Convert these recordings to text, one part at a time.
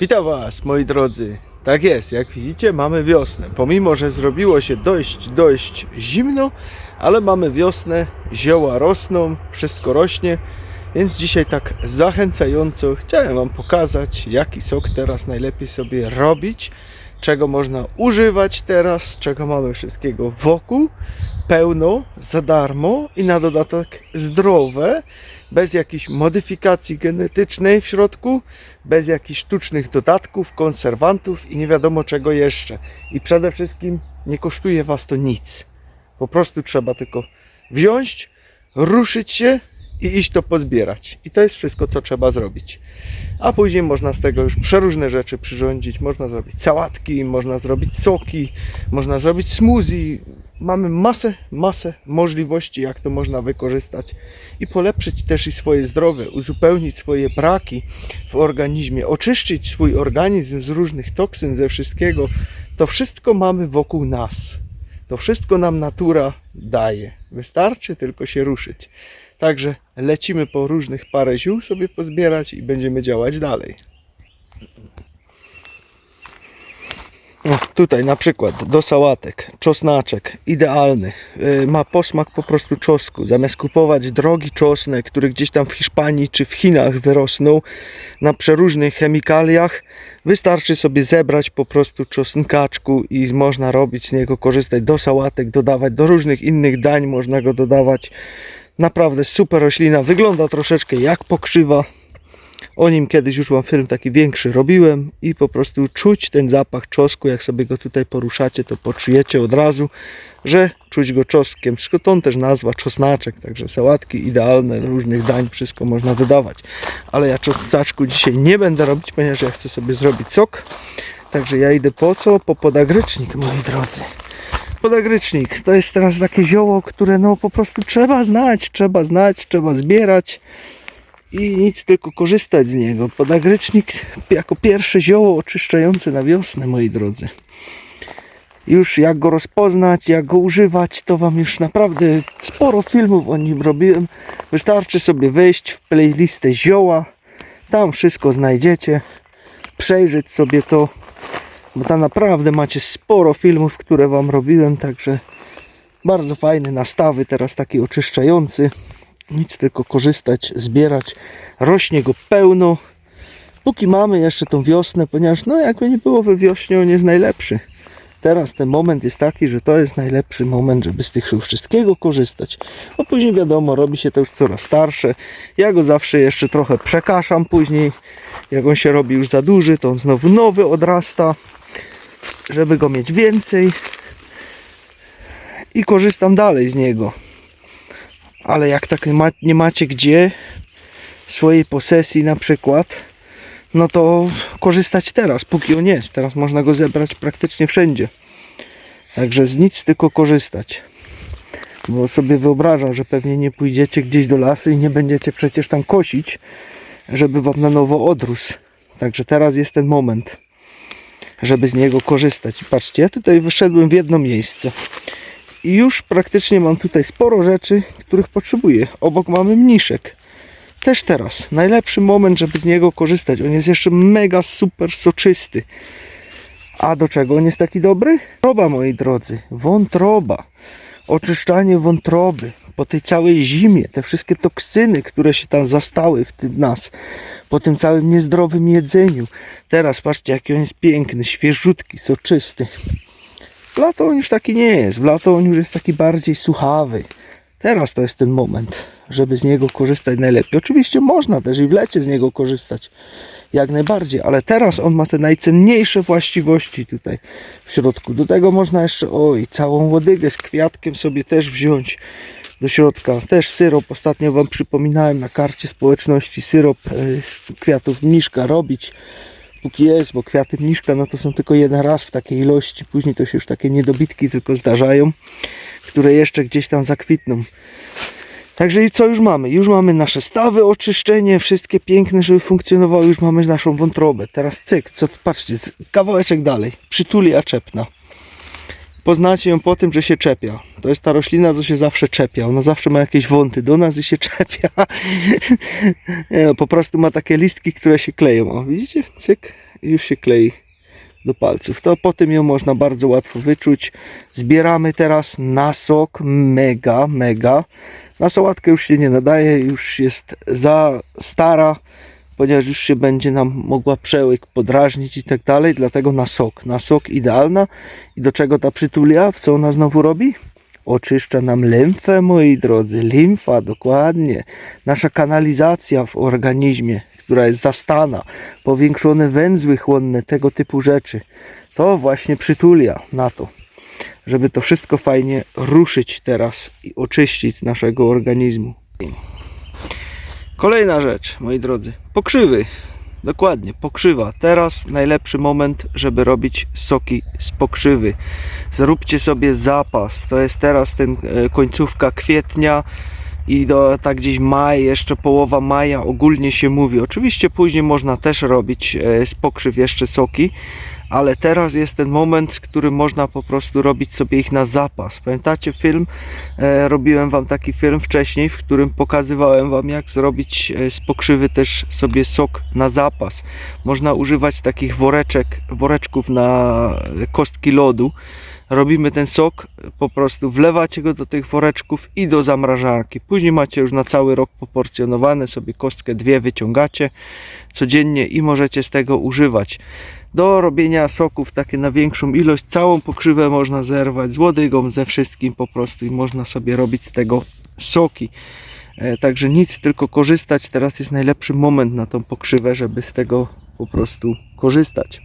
Witam Was, moi drodzy. Tak jest, jak widzicie, mamy wiosnę. Pomimo, że zrobiło się dość, dość zimno, ale mamy wiosnę, zioła rosną, wszystko rośnie, więc dzisiaj tak zachęcająco chciałem Wam pokazać, jaki sok teraz najlepiej sobie robić, czego można używać teraz, czego mamy wszystkiego wokół, pełno, za darmo i na dodatek zdrowe, bez jakiejś modyfikacji genetycznej w środku, bez jakichś sztucznych dodatków, konserwantów i nie wiadomo czego jeszcze. I przede wszystkim nie kosztuje Was to nic. Po prostu trzeba tylko wziąć, ruszyć się i iść to pozbierać. I to jest wszystko, co trzeba zrobić. A później można z tego już przeróżne rzeczy przyrządzić. Można zrobić sałatki, można zrobić soki, można zrobić smoothie. Mamy masę, masę możliwości, jak to można wykorzystać i polepszyć też i swoje zdrowie, uzupełnić swoje braki w organizmie, oczyszczyć swój organizm z różnych toksyn, ze wszystkiego. To wszystko mamy wokół nas. To wszystko nam natura daje. Wystarczy tylko się ruszyć. Także lecimy po różnych parę ziół sobie pozbierać i będziemy działać dalej. O, tutaj na przykład do sałatek, czosnaczek, idealny. Yy, ma posmak po prostu czosnku. Zamiast kupować drogi czosnek, który gdzieś tam w Hiszpanii czy w Chinach wyrosnął na przeróżnych chemikaliach, wystarczy sobie zebrać po prostu czosnkaczku i można robić z niego, korzystać do sałatek, dodawać do różnych innych dań, można go dodawać. Naprawdę super roślina, wygląda troszeczkę jak pokrzywa. O nim kiedyś już wam film taki większy robiłem i po prostu czuć ten zapach czosnku, jak sobie go tutaj poruszacie, to poczujecie od razu, że czuć go czosnkiem. Stąd też nazwa czosnaczek, także sałatki idealne, różnych dań, wszystko można dodawać. Ale ja czosnaczku dzisiaj nie będę robić, ponieważ ja chcę sobie zrobić sok. Także ja idę po co? Po podagrycznik, moi drodzy. Podagrycznik to jest teraz takie zioło, które no po prostu trzeba znać, trzeba znać, trzeba zbierać i nic tylko korzystać z niego. Podagrycznik jako pierwsze zioło oczyszczające na wiosnę, moi drodzy. Już jak go rozpoznać, jak go używać, to Wam już naprawdę sporo filmów o nim robiłem. Wystarczy sobie wejść w playlistę zioła, tam wszystko znajdziecie, przejrzeć sobie to, bo tam naprawdę macie sporo filmów, które Wam robiłem, także bardzo fajny nastawy, teraz taki oczyszczający nic tylko korzystać, zbierać. Rośnie go pełno. Póki mamy jeszcze tą wiosnę, ponieważ no jakby nie było we wiośnie, on jest najlepszy. Teraz ten moment jest taki, że to jest najlepszy moment, żeby z tych wszystkiego korzystać. Bo później wiadomo, robi się to już coraz starsze. Ja go zawsze jeszcze trochę przekaszam później. Jak on się robi już za duży, to on znowu nowy odrasta. Żeby go mieć więcej. I korzystam dalej z niego ale jak tak nie macie gdzie swojej posesji na przykład, no to korzystać teraz, póki on jest. Teraz można go zebrać praktycznie wszędzie. Także z nic tylko korzystać. Bo sobie wyobrażam, że pewnie nie pójdziecie gdzieś do lasu i nie będziecie przecież tam kosić, żeby wam na nowo odrósł. Także teraz jest ten moment, żeby z niego korzystać. I patrzcie, ja tutaj wyszedłem w jedno miejsce i już praktycznie mam tutaj sporo rzeczy, których potrzebuję. Obok mamy mniszek. Też teraz. Najlepszy moment, żeby z niego korzystać. On jest jeszcze mega super soczysty. A do czego on jest taki dobry? Wątroba, moi drodzy. Wątroba. Oczyszczanie wątroby. Po tej całej zimie, te wszystkie toksyny, które się tam zastały w tym nas, po tym całym niezdrowym jedzeniu. Teraz patrzcie, jaki on jest piękny, świeżutki, soczysty. W lato on już taki nie jest. W lato on już jest taki bardziej suchawy. Teraz to jest ten moment, żeby z niego korzystać najlepiej. Oczywiście można też i w lecie z niego korzystać. Jak najbardziej, ale teraz on ma te najcenniejsze właściwości tutaj w środku. Do tego można jeszcze, oj, całą łodygę z kwiatkiem sobie też wziąć do środka. Też syrop, ostatnio Wam przypominałem na karcie społeczności, syrop e, z kwiatów mniszka robić póki jest, bo kwiaty mniszka no to są tylko jeden raz w takiej ilości, później to się już takie niedobitki tylko zdarzają, które jeszcze gdzieś tam zakwitną. Także i co już mamy? Już mamy nasze stawy, oczyszczenie, wszystkie piękne, żeby funkcjonowały, już mamy naszą wątrobę. Teraz cyk, co patrzcie, kawałeczek dalej, przytuli aczepna. Poznacie ją po tym, że się czepia. To jest ta roślina, co się zawsze czepia. Ona zawsze ma jakieś wąty do nas i się czepia. No, po prostu ma takie listki, które się kleją. O, widzicie? Cyk. już się klei do palców. To potem ją można bardzo łatwo wyczuć. Zbieramy teraz na sok mega, mega. Na sałatkę już się nie nadaje, już jest za stara, ponieważ już się będzie nam mogła przełyk podrażnić i tak dalej, dlatego na sok. Na sok idealna. I do czego ta przytulia? Co ona znowu robi? Oczyszcza nam limfę, moi drodzy. Limfa, dokładnie. Nasza kanalizacja w organizmie, która jest zastana, powiększone węzły chłonne, tego typu rzeczy. To właśnie przytulia na to, żeby to wszystko fajnie ruszyć teraz i oczyścić z naszego organizmu. Kolejna rzecz, moi drodzy, pokrzywy. Dokładnie, pokrzywa. Teraz najlepszy moment, żeby robić soki z pokrzywy. Zróbcie sobie zapas. To jest teraz ten e, końcówka kwietnia i do tak gdzieś maj, jeszcze połowa maja ogólnie się mówi. Oczywiście później można też robić e, z pokrzyw jeszcze soki, ale teraz jest ten moment, w którym można po prostu robić sobie ich na zapas. Pamiętacie film? E, robiłem wam taki film wcześniej, w którym pokazywałem wam jak zrobić e, z pokrzywy też sobie sok na zapas. Można używać takich woreczek, woreczków na kostki lodu. Robimy ten sok, po prostu wlewacie go do tych woreczków i do zamrażarki. Później macie już na cały rok poporcjonowane, sobie kostkę dwie wyciągacie codziennie i możecie z tego używać. Do robienia soków takie na większą ilość, całą pokrzywę można zerwać z łodygą, ze wszystkim po prostu i można sobie robić z tego soki. E, Także nic, tylko korzystać. Teraz jest najlepszy moment na tą pokrzywę, żeby z tego po prostu korzystać.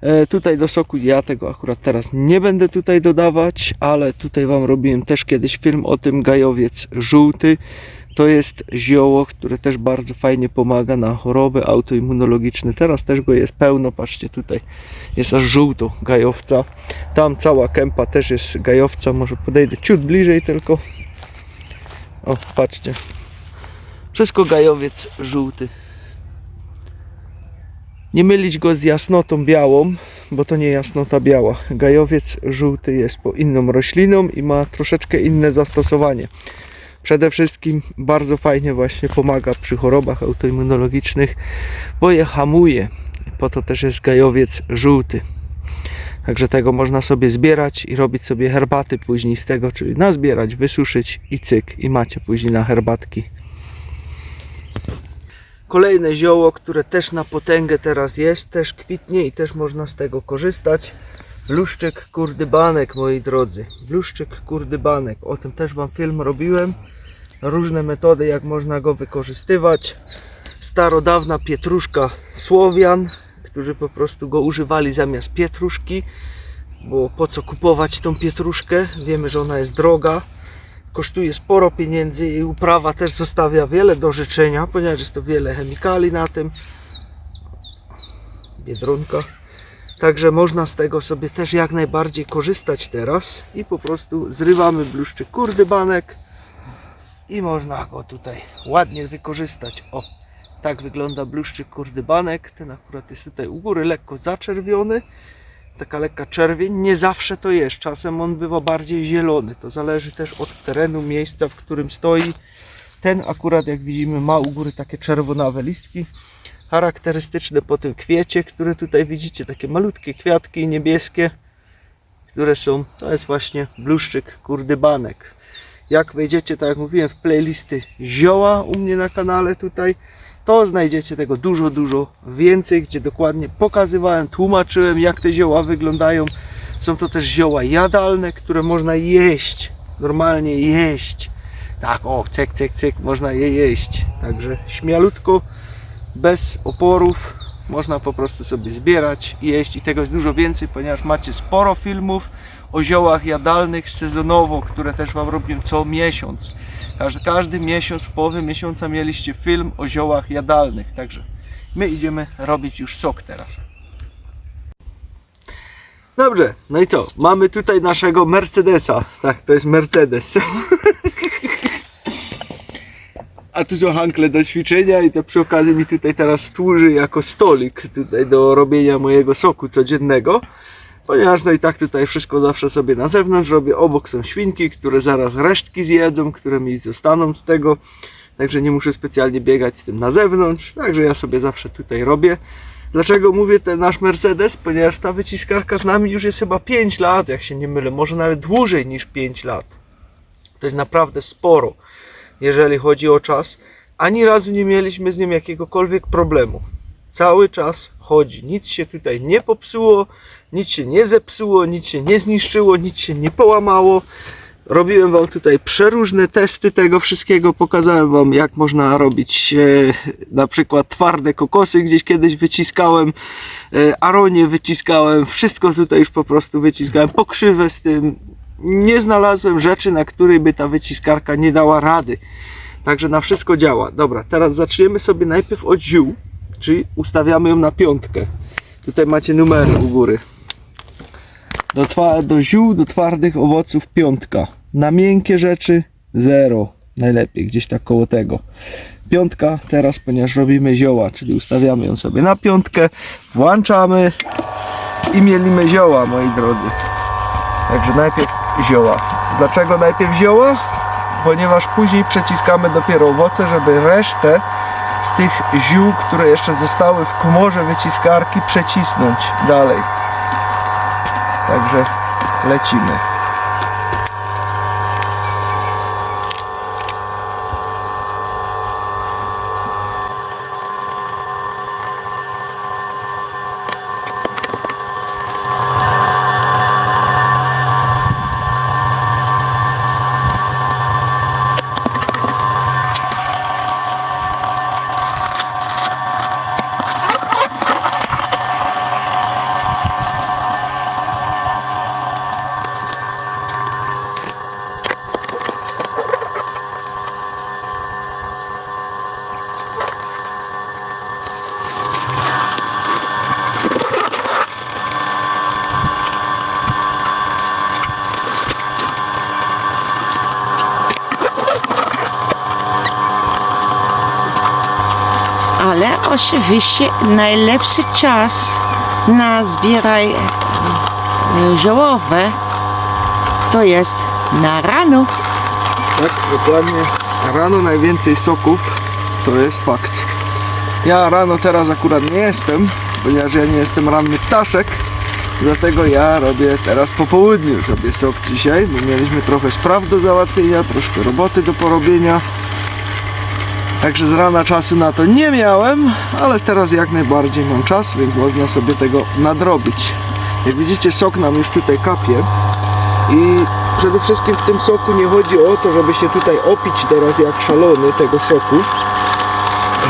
E, Tutaj do soku ja tego akurat teraz nie będę tutaj dodawać, ale tutaj Wam robiłem też kiedyś film o tym gajowiec żółty. To jest zioło, które też bardzo fajnie pomaga na choroby autoimmunologiczne. Teraz też go jest pełno, patrzcie tutaj jest aż żółto gajowca. Tam cała kępa też jest gajowca, może podejdę ciut bliżej tylko. O, patrzcie. Wszystko gajowiec żółty. Nie mylić go z jasnotą białą, bo to nie jasnota biała. Gajowiec żółty jest po inną rośliną i ma troszeczkę inne zastosowanie. Przede wszystkim bardzo fajnie właśnie pomaga przy chorobach autoimmunologicznych, bo je hamuje. Po to też jest gajowiec żółty. Także tego można sobie zbierać i robić sobie herbaty później z tego, czyli nazbierać, wysuszyć i cyk i macie później na herbatki. Kolejne zioło, które też na potęgę teraz jest, też kwitnie i też można z tego korzystać. Bluszczyk kurdybanek, moi drodzy. Bluszczyk kurdybanek. O tym też Wam film robiłem. Różne metody, jak można go wykorzystywać. Starodawna pietruszka Słowian, którzy po prostu go używali zamiast pietruszki. Bo po co kupować tą pietruszkę? Wiemy, że ona jest droga kosztuje sporo pieniędzy i uprawa też zostawia wiele do życzenia, ponieważ jest to wiele chemikali na tym. Biedronka. Także można z tego sobie też jak najbardziej korzystać teraz i po prostu zrywamy bluszczyk kurdybanek i można go tutaj ładnie wykorzystać. O, tak wygląda bluszczyk kurdybanek. Ten akurat jest tutaj u góry lekko zaczerwiony taka lekka czerwień. Nie zawsze to jest, czasem on bywa bardziej zielony. To zależy też od terenu, miejsca, w którym stoi. Ten akurat, jak widzimy, ma u góry takie czerwonawe listki. Charakterystyczne po tym kwiecie, które tutaj widzicie, takie malutkie kwiatki niebieskie, które są, to jest właśnie bluszczyk kurdybanek. Jak wejdziecie, tak jak mówiłem, w playlisty zioła u mnie na kanale tutaj, to znajdziecie tego dużo, dużo więcej, gdzie dokładnie pokazywałem, tłumaczyłem jak te zioła wyglądają. Są to też zioła jadalne, które można jeść, normalnie jeść. Tak, o, cyk, cyk, cyk, można je jeść. Także śmialutko, bez oporów, można po prostu sobie zbierać jeść. I tego jest dużo więcej, ponieważ macie sporo filmów o ziołach jadalnych sezonowo, które też Wam robię co miesiąc. Każdy, każdy miesiąc, w połowie miesiąca mieliście film o ziołach jadalnych. Także my idziemy robić już sok teraz. Dobrze, no i co? Mamy tutaj naszego Mercedesa. Tak, to jest Mercedes. A tu są hankle do ćwiczenia i to przy okazji mi tutaj teraz służy jako stolik tutaj do robienia mojego soku codziennego. Ponieważ no i tak tutaj wszystko zawsze sobie na zewnątrz robię. Obok są świnki, które zaraz resztki zjedzą, które mi zostaną z tego. Także nie muszę specjalnie biegać z tym na zewnątrz. Także ja sobie zawsze tutaj robię. Dlaczego mówię ten nasz Mercedes? Ponieważ ta wyciskarka z nami już jest chyba 5 lat, jak się nie mylę, może nawet dłużej niż 5 lat. To jest naprawdę sporo, jeżeli chodzi o czas. Ani razu nie mieliśmy z nim jakiegokolwiek problemu. Cały czas chodzi. Nic się tutaj nie popsuło, nic się nie zepsuło, nic się nie zniszczyło, nic się nie połamało. Robiłem Wam tutaj przeróżne testy tego wszystkiego. Pokazałem Wam, jak można robić e, na przykład twarde kokosy. Gdzieś kiedyś wyciskałem, e, aronie wyciskałem, wszystko tutaj już po prostu wyciskałem. Pokrzywę z tym. Nie znalazłem rzeczy, na której by ta wyciskarka nie dała rady. Także na wszystko działa. Dobra, teraz zaczniemy sobie najpierw od ziół, czyli ustawiamy ją na piątkę. Tutaj macie numery u góry. Do, do ziół, do twardych owoców piątka. Na miękkie rzeczy zero. Najlepiej, gdzieś tak koło tego. Piątka teraz, ponieważ robimy zioła, czyli ustawiamy ją sobie na piątkę, włączamy i mielimy zioła, moi drodzy. Także najpierw zioła. Dlaczego najpierw zioła? Ponieważ później przeciskamy dopiero owoce, żeby resztę z tych ziół, które jeszcze zostały w komorze wyciskarki, przecisnąć dalej. Także lecimy. Ale oczywiście najlepszy czas na zbieraj e, żołowe to jest na rano. Tak, dokładnie. Rano najwięcej soków, to jest fakt. Ja rano teraz akurat nie jestem, ponieważ ja nie jestem ranny ptaszek. Dlatego ja robię teraz po południu sobie sok dzisiaj, bo mieliśmy trochę spraw do załatwienia, troszkę roboty do porobienia. Także z rana czasu na to nie miałem, ale teraz jak najbardziej mam czas, więc można sobie tego nadrobić. Jak widzicie sok nam już tutaj kapie i przede wszystkim w tym soku nie chodzi o to, żeby się tutaj opić teraz jak szalony tego soku,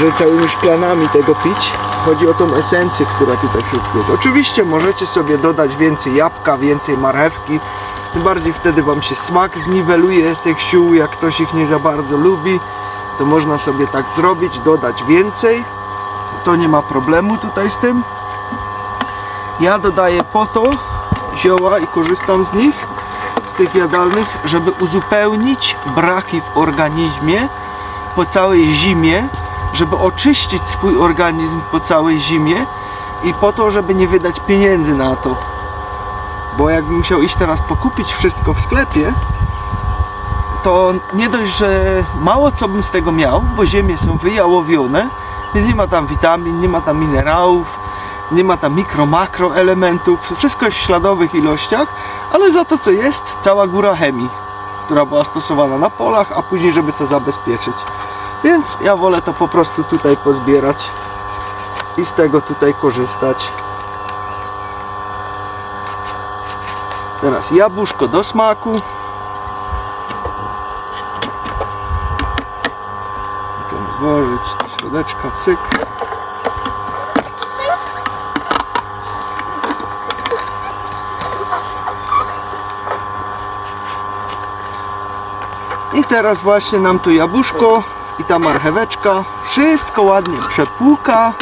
że całymi szklanami tego pić. Chodzi o tą esencję, która tutaj w środku jest. Oczywiście możecie sobie dodać więcej jabłka, więcej marchewki. Tym bardziej wtedy Wam się smak zniweluje tych sił, jak ktoś ich nie za bardzo lubi. To można sobie tak zrobić, dodać więcej. To nie ma problemu tutaj z tym. Ja dodaję po to zioła i korzystam z nich, z tych jadalnych, żeby uzupełnić braki w organizmie po całej zimie, żeby oczyścić swój organizm po całej zimie i po to, żeby nie wydać pieniędzy na to. Bo jakbym musiał iść teraz pokupić wszystko w sklepie, to nie dość, że mało co bym z tego miał, bo ziemie są wyjałowione, więc nie ma tam witamin, nie ma tam minerałów, nie ma tam mikro, makro elementów, wszystko jest w śladowych ilościach, ale za to co jest, cała góra chemii, która była stosowana na polach, a później żeby to zabezpieczyć. Więc ja wolę to po prostu tutaj pozbierać i z tego tutaj korzystać. Teraz jabłuszko do smaku. Włożyć do środeczka, cyk. I teraz właśnie nam tu jabłuszko i ta marcheweczka wszystko ładnie przepłuka,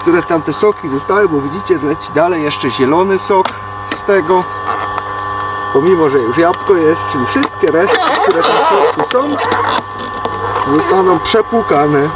które tam te soki zostały, bo widzicie, leci dalej jeszcze zielony sok z tego. Pomimo, że już jabłko jest, czyli wszystkie resztki, które tam w środku są, zostaną przepłukane.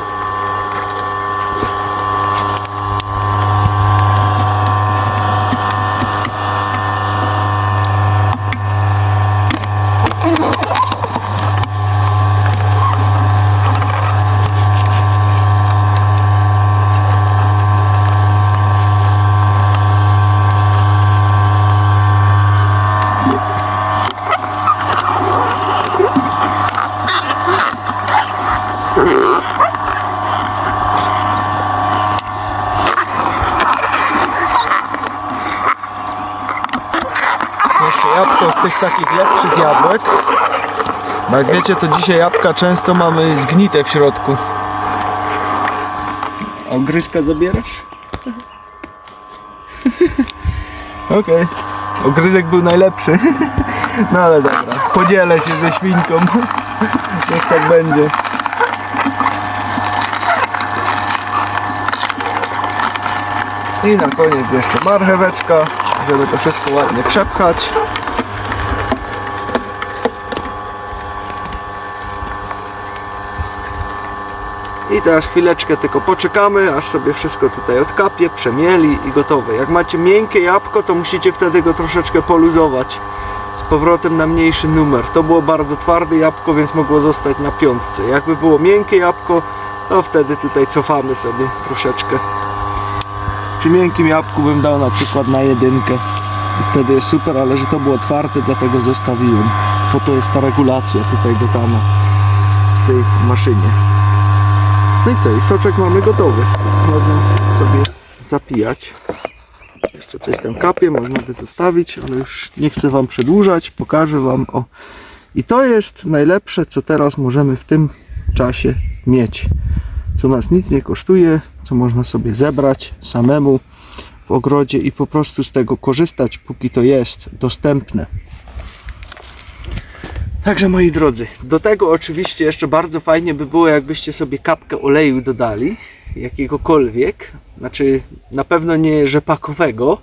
takie jabłko z takich lepszych jabłek. Bo jak wiecie, to dzisiaj jabłka często mamy zgnite w środku. A ogryzka zabierasz? Okej. Ogryzek był najlepszy. No ale dobra. Podzielę się ze świnką. Niech tak będzie. I na koniec jeszcze marcheweczka, żeby to wszystko ładnie przepchać. I teraz chwileczkę tylko poczekamy, aż sobie wszystko tutaj odkapie, przemieli i gotowe. Jak macie miękkie jabłko, to musicie wtedy go troszeczkę poluzować z powrotem na mniejszy numer. To było bardzo twarde jabłko, więc mogło zostać na piątce. Jakby było miękkie jabłko, to wtedy tutaj cofamy sobie troszeczkę. Przy miękkim jabłku bym dał na przykład na jedynkę. I wtedy jest super, ale że to było twarde, dlatego zostawiłem. Po to jest ta regulacja tutaj dodana w tej maszynie. No i co? I soczek mamy gotowy. Można sobie zapijać. Jeszcze coś tam kapie, można by zostawić, ale już nie chcę Wam przedłużać. Pokażę Wam o... I to jest najlepsze, co teraz możemy w tym czasie mieć. Co nas nic nie kosztuje, co można sobie zebrać samemu w ogrodzie i po prostu z tego korzystać, póki to jest dostępne. Także moi drodzy, do tego oczywiście jeszcze bardzo fajnie by było, jakbyście sobie kapkę oleju dodali, jakiegokolwiek, znaczy na pewno nie rzepakowego,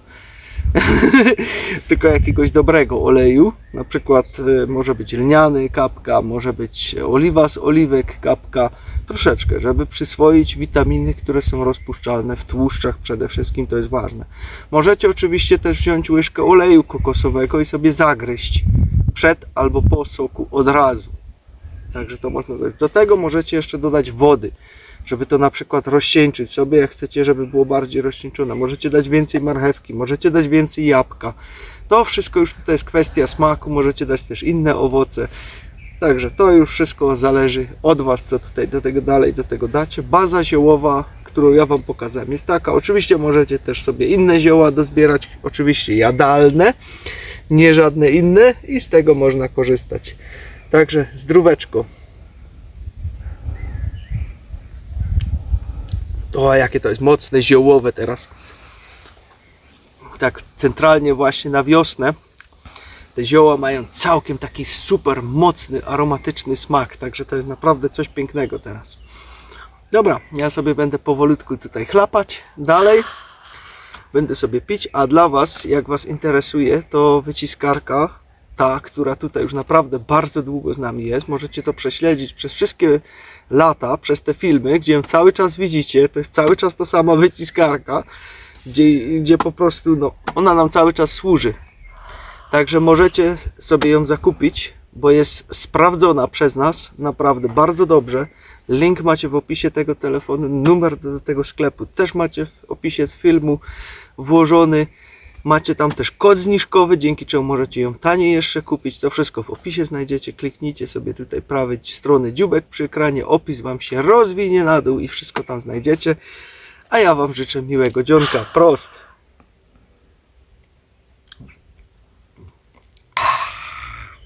tylko jakiegoś dobrego oleju, na przykład y, może być lniany kapka, może być oliwa z oliwek kapka, troszeczkę, żeby przyswoić witaminy, które są rozpuszczalne w tłuszczach przede wszystkim, to jest ważne. Możecie oczywiście też wziąć łyżkę oleju kokosowego i sobie zagryźć przed albo po soku od razu. Także to można zrobić. Do tego możecie jeszcze dodać wody, żeby to na przykład rozcieńczyć sobie, jak chcecie, żeby było bardziej rozcieńczone. Możecie dać więcej marchewki, możecie dać więcej jabłka. To wszystko już tutaj jest kwestia smaku, możecie dać też inne owoce. Także to już wszystko zależy od Was, co tutaj do tego dalej do tego dacie. Baza ziołowa, którą ja Wam pokazałem, jest taka. Oczywiście możecie też sobie inne zioła dozbierać, oczywiście jadalne, nie żadne inne i z tego można korzystać. Także zdróweczko. O, jakie to jest mocne, ziołowe teraz. Tak centralnie właśnie na wiosnę te zioła mają całkiem taki super mocny, aromatyczny smak, także to jest naprawdę coś pięknego teraz. Dobra, ja sobie będę powolutku tutaj chlapać dalej. Będę sobie pić, a dla Was, jak Was interesuje, to wyciskarka, ta, która tutaj już naprawdę bardzo długo z nami jest, możecie to prześledzić przez wszystkie lata, przez te filmy, gdzie ją cały czas widzicie, to jest cały czas ta sama wyciskarka, gdzie, gdzie po prostu no, ona nam cały czas służy. Także możecie sobie ją zakupić, bo jest sprawdzona przez nas naprawdę bardzo dobrze. Link macie w opisie tego telefonu, numer do tego sklepu też macie w opisie filmu włożony. Macie tam też kod zniżkowy, dzięki czemu możecie ją taniej jeszcze kupić. To wszystko w opisie znajdziecie. Kliknijcie sobie tutaj prawej strony dziubek przy ekranie. Opis Wam się rozwinie na dół i wszystko tam znajdziecie. A ja Wam życzę miłego dzionka. Prost.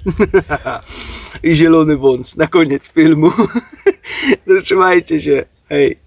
I zielony wąs na koniec filmu. Trzymajcie się. Hej.